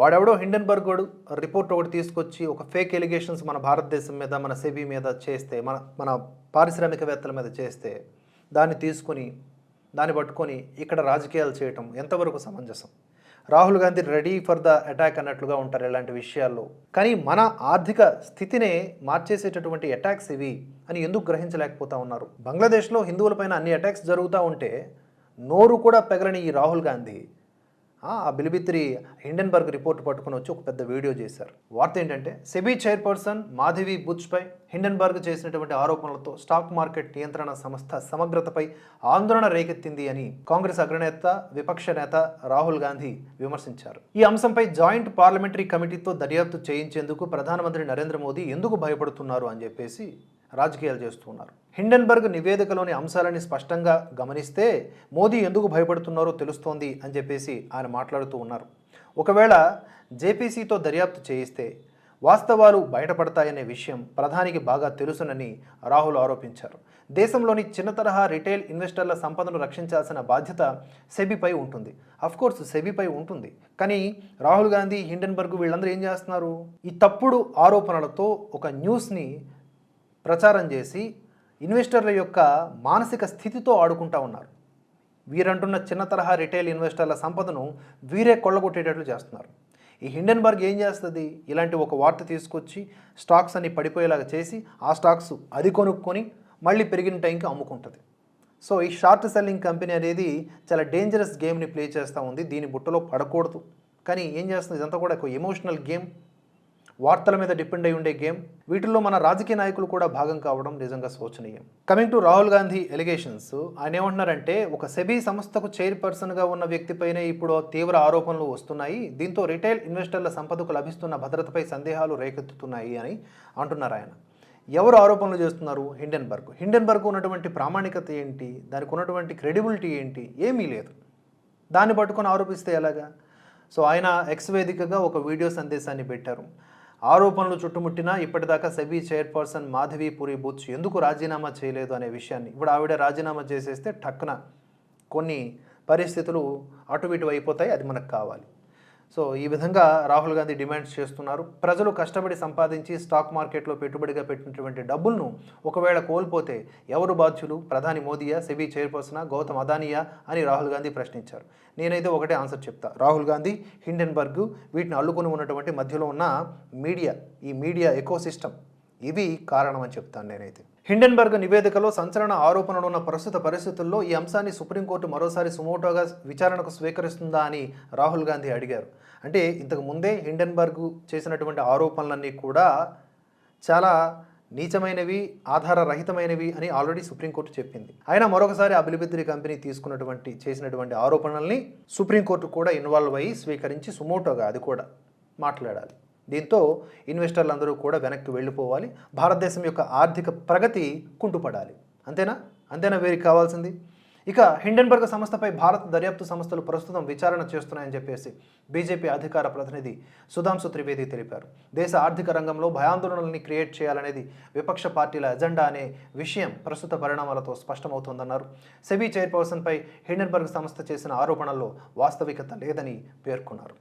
వాడెవడో హిండెన్బర్గ్ వాడు రిపోర్ట్ ఒకటి తీసుకొచ్చి ఒక ఫేక్ ఎలిగేషన్స్ మన భారతదేశం మీద మన సెబీ మీద చేస్తే మన మన పారిశ్రామికవేత్తల మీద చేస్తే దాన్ని తీసుకొని దాన్ని పట్టుకొని ఇక్కడ రాజకీయాలు చేయటం ఎంతవరకు సమంజసం? Rahul Gandhi ready for the attack అన్నట్లుగా ఉంటారు ఇలాంటి విషయాల్లో. కానీ మన ఆర్థిక స్థితినే మార్చేసేటటువంటి అటాక్స్ ఇవి అని ఎందుకు గ్రహించలేకపోతా ఉన్నారు? బంగ్లాదేశ్లో హిందువులపైన అన్ని అటాక్స్ జరుగుతూ ఉంటే నోరు కూడా పెగలని ఈ రాహుల్ గాంధీ. ఆ బిలిబిత్రి హిండెన్బర్గ్ రిపోర్ట్ పట్టుకుని వచ్చి ఒక పెద్ద వీడియో చేశారు. వార్త ఏంటంటే సెబీ చైర్పర్సన్ మాధవి బుచ్పై హిండెన్బర్గ్ చేసినటువంటి ఆరోపణలతో స్టాక్ మార్కెట్ నియంత్రణ సంస్థ సమగ్రతపై ఆందోళన రేకెత్తింది అని కాంగ్రెస్ అగ్రనేత విపక్ష నేత రాహుల్ గాంధీ విమర్శించారు. ఈ అంశంపై జాయింట్ పార్లమెంటరీ కమిటీతో దర్యాప్తు చేయించేందుకు ప్రధానమంత్రి నరేంద్ర మోదీ ఎందుకు భయపడుతున్నారు అని చెప్పేసి రాజకీయాలు చేస్తున్నారు హిండెన్బర్గ్ నివేదికలోని అంశాలని స్పష్టంగా గమనిస్తే మోదీ ఎందుకు భయపడుతున్నారో తెలుస్తోంది అని చెప్పేసి ఆయన మాట్లాడుతూ ఉన్నారు. ఒకవేళ జేపీసీతో దర్యాప్తు చేయిస్తే వాస్తవాలు బయటపడతాయనే విషయం ప్రధానికి బాగా తెలుసునని రాహుల్ ఆరోపించారు. దేశంలోని చిన్న తరహా రిటైల్ ఇన్వెస్టర్ల సంపదను రక్షించాల్సిన బాధ్యత సెబీపై ఉంటుంది. కోర్స్ సెబీపై ఉంటుంది. కానీ రాహుల్ గాంధీ హిండెన్బర్గ్ వీళ్ళందరూ ఏం చేస్తున్నారు? ఈ తప్పుడు ఆరోపణలతో ఒక న్యూస్ని ప్రచారం చేసి ఇన్వెస్టర్ల యొక్క మానసిక స్థితితో ఆడుకుంటా ఉన్నారు. వీరంటున్న చిన్న తరహా రిటైల్ ఇన్వెస్టర్ల సంపదను వీరే కొల్లగొట్టేటట్లు చేస్తున్నారు. ఈ హిండెన్బర్గ్ ఏం చేస్తుంది? ఇలాంటి ఒక వార్త తీసుకొచ్చి స్టాక్స్ అన్ని పడిపోయేలాగా చేసి ఆ స్టాక్స్ అది కొనుక్కొని మళ్ళీ పెరిగిన టైంకి అమ్ముకుంటుంది. సో ఈ షార్ట్ సెల్లింగ్ కంపెనీ అనేది చాలా డేంజరస్ గేమ్ని ప్లే చేస్తూ ఉంది. దీని బుట్టలో పడకూడదు. కానీ ఏం చేస్తుంది? ఇదంతా కూడా ఒక ఎమోషనల్ గేమ్. వార్తల మీద డిపెండ్ అయి ఉండే గేమ్ వీటిల్లో మన రాజకీయ నాయకులు కూడా భాగం కావడం నిజంగా శోచనీయం. Coming to Rahul Gandhi allegations ఆయన ఏమంటున్నారంటే ఒక సెబీ సంస్థకు చైర్పర్సన్గా ఉన్న వ్యక్తిపైనే ఇప్పుడు తీవ్ర ఆరోపణలు వస్తున్నాయి. దీంతో రిటైల్ ఇన్వెస్టర్ల సంపదకు లభిస్తున్న భద్రతపై సందేహాలు రేకెత్తుతున్నాయి అని అంటున్నారు ఆయన. ఎవరు ఆరోపణలు చేస్తున్నారు? హిండెన్బర్గ్. హిండెన్బర్గ్ ఉన్నటువంటి ప్రామాణికత ఏంటి? దానికి ఉన్నటువంటి క్రెడిబిలిటీ ఏంటి? ఏమీ లేదు. దాన్ని పట్టుకొని ఆరోపిస్తే ఎలాగా? సో ఆయన ఎక్స్ వేదికగా ఒక వీడియో సందేశాన్ని పెట్టారు. ఆరోపణలు చుట్టుముట్టినా ఇప్పటిదాకా సెబీ చైర్పర్సన్ మాధవి పూరి బుచ్ ఎందుకు రాజీనామా చేయలేదు అనే విషయాన్ని ఇప్పుడు ఆవిడ రాజీనామా చేసేస్తే టక్కున కొన్ని పరిస్థితులు అటు ఇటు అయిపోతాయి అది మనకు కావాలి. సో ఈ విధంగా రాహుల్ గాంధీ డిమాండ్స్ చేస్తున్నారు. ప్రజలు కష్టపడి సంపాదించి స్టాక్ మార్కెట్లో పెట్టుబడిగా పెట్టినటువంటి డబ్బులను ఒకవేళ కోల్పోతే ఎవరు బాధ్యులు? ప్రధాని మోదీయా సెబీ చైర్పర్సనా గౌతమ్ అదానియా అని రాహుల్ గాంధీ ప్రశ్నించారు. నేనైతే ఒకటే ఆన్సర్ చెప్తా. రాహుల్ గాంధీ హిండెన్బర్గ్ వీటిని అల్లుకొని ఉన్నటువంటి మధ్యలో ఉన్న మీడియా ఈ మీడియా ఎకోసిస్టమ్ ఇవి కారణం అని చెప్తాను నేనైతే. హిండెన్బర్గ్ నివేదికలో సంచలన ఆరోపణలు ఉన్న ప్రస్తుత పరిస్థితుల్లో ఈ అంశాన్ని సుప్రీంకోర్టు మరోసారి సుమోటోగా విచారణకు స్వీకరిస్తుందా అని రాహుల్ గాంధీ అడిగారు. అంటే ఇంతకు ముందే హిండెన్బర్గ్ చేసినటువంటి ఆరోపణలన్నీ కూడా చాలా నీచమైనవి ఆధారరహితమైనవి అని ఆల్రెడీ సుప్రీంకోర్టు చెప్పింది. అయినా మరొకసారి అబిలిబిద్రి కంపెనీ తీసుకున్నటువంటి చేసినటువంటి ఆరోపణల్ని సుప్రీంకోర్టు కూడా ఇన్వాల్వ్ అయ్యి స్వీకరించి సుమోటోగా అది కూడా మాట్లాడాలి. దీంతో ఇన్వెస్టర్లందరూ కూడా వెనక్కి వెళ్ళిపోవాలి. భారతదేశం యొక్క ఆర్థిక ప్రగతి కుంటుపడాలి. అంతేనా? అంతేనా వీరికి కావాల్సింది? ఇక హిండెన్బర్గ్ సంస్థపై భారత దర్యాప్తు సంస్థలు ప్రస్తుతం విచారణ చేస్తున్నాయని చెప్పేసి బీజేపీ అధికార ప్రతినిధి సుధాంశు త్రివేది తెలిపారు. దేశ ఆర్థిక రంగంలో భయాందోళనల్ని క్రియేట్ చేయాలనేది విపక్ష పార్టీల ఎజెండా అనే విషయం ప్రస్తుత పరిణామాలతో స్పష్టమవుతోందన్నారు. సెబీ చైర్పర్సన్పై హిండెన్బర్గ్ సంస్థ చేసిన ఆరోపణల్లో వాస్తవికత లేదని పేర్కొన్నారు.